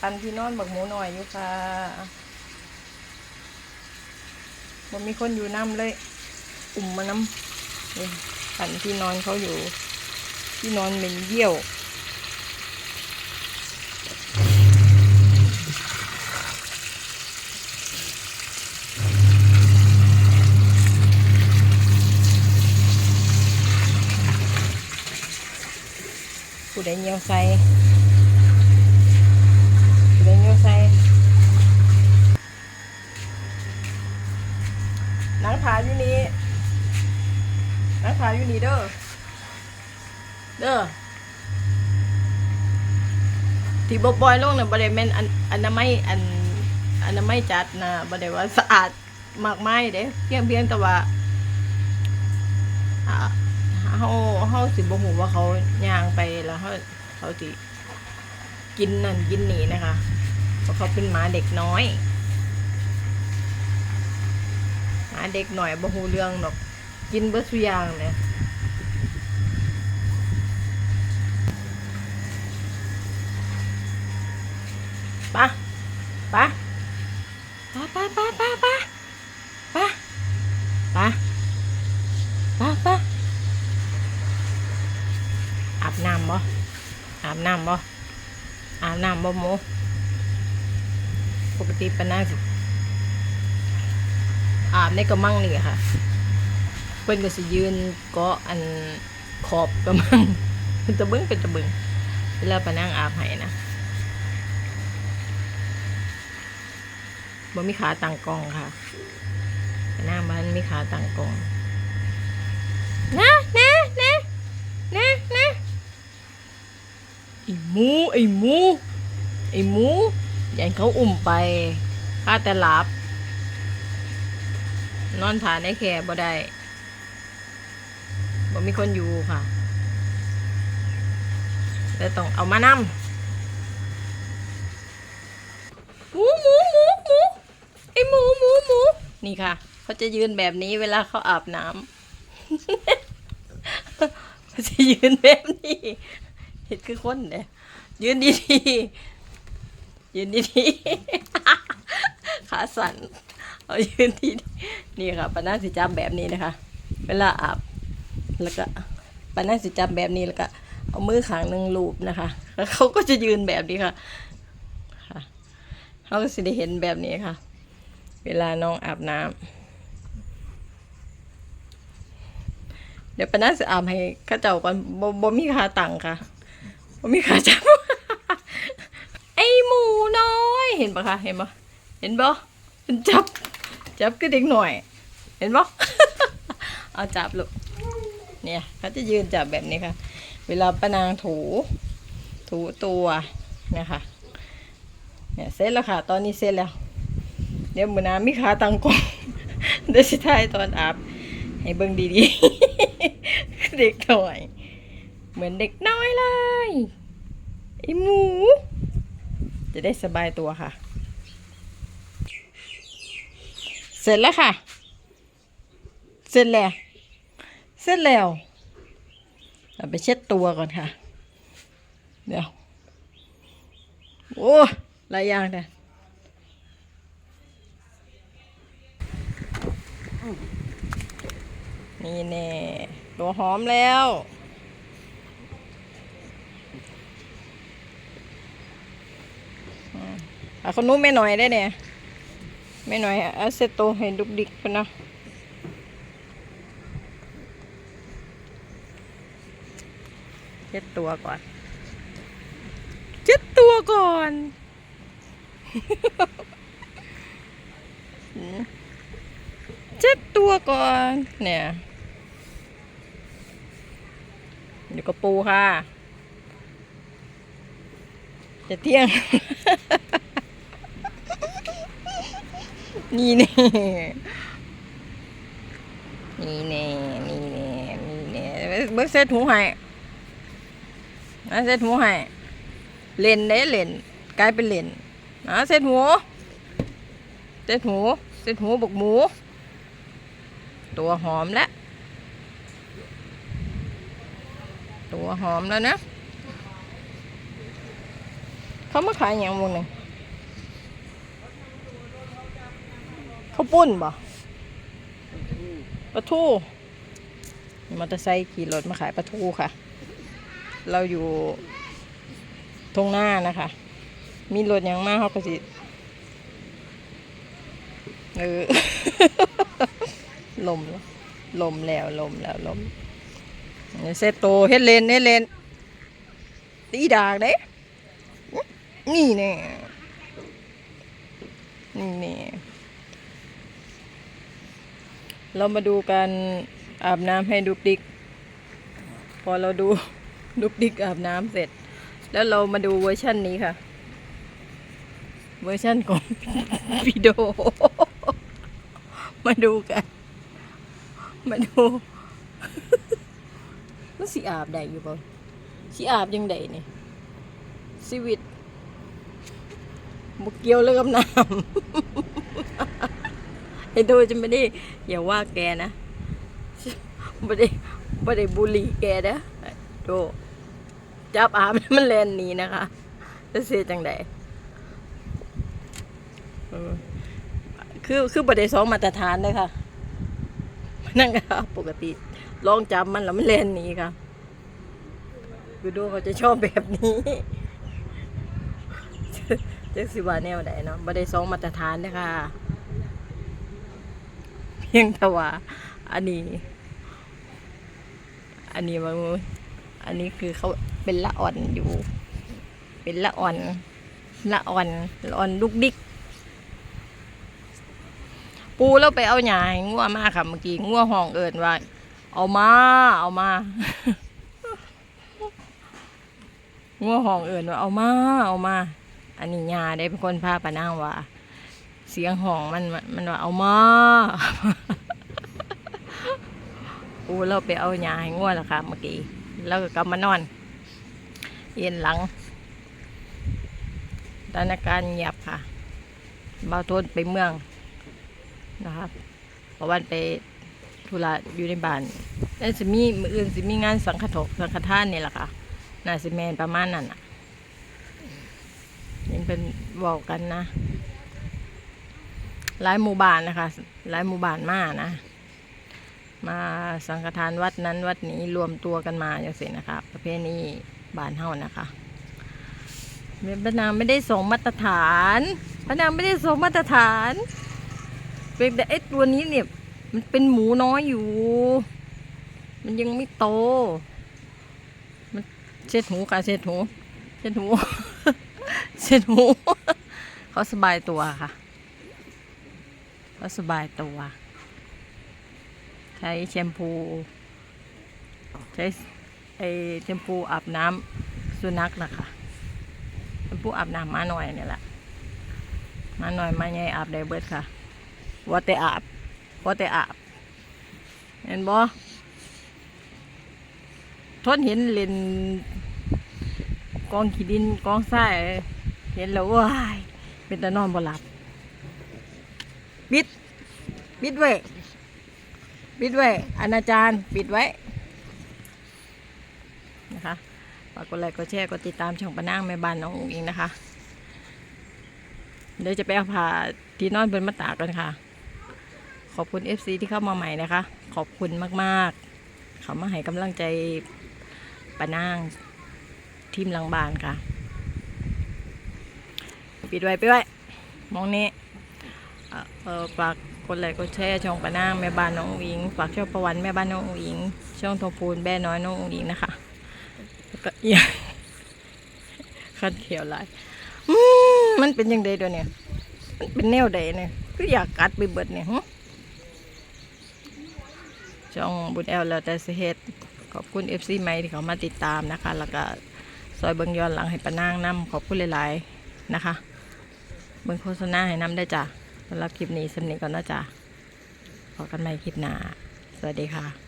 ปันที่นอนบักหมูหน่อยอยู่ค่ะบ่มีคนอยู่น้ำเลย อุ่มมาน้ำปันที่นอนเขาอยู่ ที่นอนเป็นเยี่ยวผู้ใดเหนียวใส่ ใส่หนังผาอยู่นี่หนังผาอยู่นี่เด้อเด้อที่บบอยลงน่ะบ่ได้แม่นอันอันนามัยอันอันนามัยจัดนะบ่ได้ว่าสะอาดมากไมายเด้เพียงเพียงแต่ว่าอ่าเฮาเฮาสิบ่ฮู้ว่าเขาย่างไปแล้วเขาเขาสิกินนั่นกินนี่นะคะ พราะเขาเป็นหมาเด็กน้อยหมาเด็กหน่อยบ่ฮู้เรื่องดอกกินเบิดทุยางเลยปะปะปะปะปะปะปะปะปะปะปะอาบน้ำบ่อาบน้ำบ่อาบน้ำบ่หมู ปกติปะนาสิอาบในกระมังนี่ค่ะ เพิ่นก็สิยืนเกาะอันขอบกระมังเป็นตะเบึงเป็นตะเบึงเวลาปะนางอาบให้นะบ่มีขาตั้งกองค่ะปะนางบ้านมีขาตั้งกองนะนะนะนะนะไอ้หมูไอ้หมูไอ้หมู ย่าให้เขาอุ้มไปข้าแต่หลับ นอนผ่านได้แค่บ่ได้บ่มีคนอยู่ค่ะแล้วต้องเอามานำหมูหมูหมูหมูไอหมูหมูหมูนี่ค่ะ เขาจะยืนแบบนี้เวลาเขาอาบน้ำเขาจะยืนแบบนี้เห็ดคือคนเนี่ยยืนดีๆ ยืนดีๆ ขาสั่น เอายืนดีๆนี่ค่ะปานาสิจับแบบนี้นะคะ เวลาอาบ แล้วก็ปานาสิจับแบบนี้แล้วก็ เอามือขางหนึ่งลูบนะคะ แล้วเขาก็จะยืนแบบนี้ค่ะ ค่ะเขาก็สิได้เห็นแบบนี้ค่ะ เวลาน้องอาบน้ำเดี๋ยวปานาสิอาบให้ข้าเจ้าก่อนบ่มีขาตังค่ะผมมีขาจับ เห็นปะคะเห็นปะเห็นปะมันจับ จับก็เด็กหน่อย เห็นปะเอาจับลูกเนี่ยเขาจะยืนจับแบบนี้ค่ะ เวลาป้านางถู ถูตัวเนี่ยค่ะเนี่ยเสร็จแล้วค่ะ ตอนนี้เสร็จแล้ว เดี๋ยวมือน้ำมีขาตังกงเดี๋ยวสิท้ายตอนอาบให้เบิ่งดีๆ เด็กหน่อย เหมือนเด็กน้อยเลยไอหมู จะได้สบายตัวค่ะ เสร็จแล้วค่ะ เสร็จแล้ว เสร็จแล้ว เราไปเช็ดตัวก่อนค่ะ เดี๋ยว โอ้หลายอย่างเนี่ยนี่แน่ตัวหอมแล้ว อะคนนู้นไม่หน่อยได้เนี่ยไม่หน่อยอาเซตโตให้ดุกดิกกันนะเช็ดตัวก่อนเช็ดตัวก่อนเช็ดตัวก่อนเนี่ยเดี๋ยวก็ปูค่ะ จะเที่ยง นี่แน่นี่แน่นี่แน่นี่แน่เบิกเซ็ตหูให้นะเซ็ตหูให้เล่นได้เล่นกลายเป็นเล่นนะเซ็ตหูเซ็ตหูเซ็ตหูบกหมู ตัวหอมแล้วตัวหอมแล้วนะ เขามาขายอย่างมูนี่ ข้าวปุ้นบ่ปลาทูมอเตอร์ไซค์ขี่รถมาขายปลาทูค่ะ เราอยู่ตรงหน้านะคะ มีรถอย่างมากเขาก็สิเออลมแล้วลมแล้วลมแล้วลมนี่เซตโตเฮ็ดเลนเฮ็ดเลนตีดากเด้นี่แน่นี่แน่ เรามาดูการอาบน้ำให้ดุกดิก พอเราดูดุกดิกอาบน้ำเสร็จ แล้วเรามาดูเวอร์ชันนี้ค่ะ เวอร์ชันของวิดีโอมาดูกัน มาดูมันสิอาบได้อยู่บ่สิอาบยังไดนี่ชีวิตบุกเกี่ยวเลยกับน้ำ ไอ้โดจะไม่ได้อย่าว่าแกนะไม่ได้ไม่ได้บูลลี่แกนะโดจับอาบแล้วมันแลนนี้นะคะจะเสียจังไดคือคือประเดี๋ยวสองมาตรฐานเลยค่ะนั่นก็ปกติลองจับมันแล้วมันแลนนี้ค่ะคือดูเขาจะชอบแบบนี้เจ๊สิว่าแนวไหนเนาะบ่ได้สองมาตรฐานเด้อค่ะ พียงแต่ว่าอันนี้ อันนี้มันอันนี้คือเขาเป็นละอ่อนอยู่ เป็นละอ่อน ละอ่อนละอ่อนลูกดิก ปูแล้วไปเอาหยาให้งัวมากค่ะเมื่อกี้งัวห้องเอิญว่า เอามา เอามางัวห้องเอิญว่าเอามา เอามา อันนี้ยาได้เป็นคนพาปะนางว่า เสียงห้องมันมันว่าเอามาปูเราไปเอาหญ้าให้งัวแล้วค่ะเมื่อกี้แล้วก็กลับมานอน เย็นหลังสถานการณ์เงียบค่ะเบาโทนไปเมืองนะครับเพราะวันไปธุระอยู่ในบ้านแล้วสิมีมืออื่นสิมีงานสังฆทกสังฆทานนี่แหละค่ะน่าสิแมนประมาณนั้นอะยังเป็นบอกกันนะ หลายหมู่บ้านนะคะ หลายหมู่บ้านมานะ มาสังฆทานวัดนั้นวัดนี้รวมตัวกันมาอย่างเสียนะคะ ประเพณีบ้านเฮานะคะพระนางไม่ได้ส่งมาตรฐานพระนางไม่ได้ส่งมาตรฐานเป็นแต่ไอ้ตัวนี้เนี่ย มันเป็นหมูน้อยอยู่ มันยังไม่โต มันเช็ดหูค่ะเช็ดหูเช็ดหูเช็ดหู เขาสบายตัวค่ะ ก็สบายตัว ใช้แชมพู ใช้ไอแชมพูอาบน้ำสุนัขนะคะแชมพูอาบน้ำมาหน่อยเนี่ยแหละมาหน่อยมาใหญ่อาบได้เบิดค่ะว่าแต่อาบว่าแต่อาบ เห็นบ่ทนเห็นเลนกองขี้ดินกองทรายเห็นแล้วว้ายเป็นตานอนบ่หลับ ปิดปิดไว้ปิดไว้อนาจารปิดไว้ นะคะฝากกดไลค์กดแชร์กดติดตามช่องปะนางแม่บ้านน้องอุ๋งอิงนะคะ เดี๋ยวจะไปเอาผ้าที่นอนบนมาตากกันค่ะ ขอบคุณ FC ที่เข้ามาใหม่นะคะ ขอบคุณมากๆ เขามาให้กำลังใจปะนางทีมลังบานค่ะ ปิดไว้ไปไว้มองนี่ ฝากกดไลค์กดแชร์ช่องปะนางแม่บ้านน้องอิงฝากช่องประวันแม่บ้านน้องอิงช่องทองพูนแม่น้อยน้องอิงนะคะแล้วก็อีกคันเขียวหลายมมันเป็นยังไงด้วยเนี่ยมันเป็นแนวใดเนี่ยก็อยากกัดไปเบิดเนี่ยหึช่องบุญแอลแล้วแต่สิเฮ็ดขอบคุณเอฟซีใหมที่เขามาติดตามนะคะ แล้วก็ซอยเบิงย้อนหลังให้ปะนางนํขอบคุณหลายๆนะคะเบิงโฆษณาให้น้ำได้จ้ะ สำหรับคลิปนี้สำเนีก่อนนะจ๊ะพอกันใหม่คลิปหน้า สวัสดีค่ะ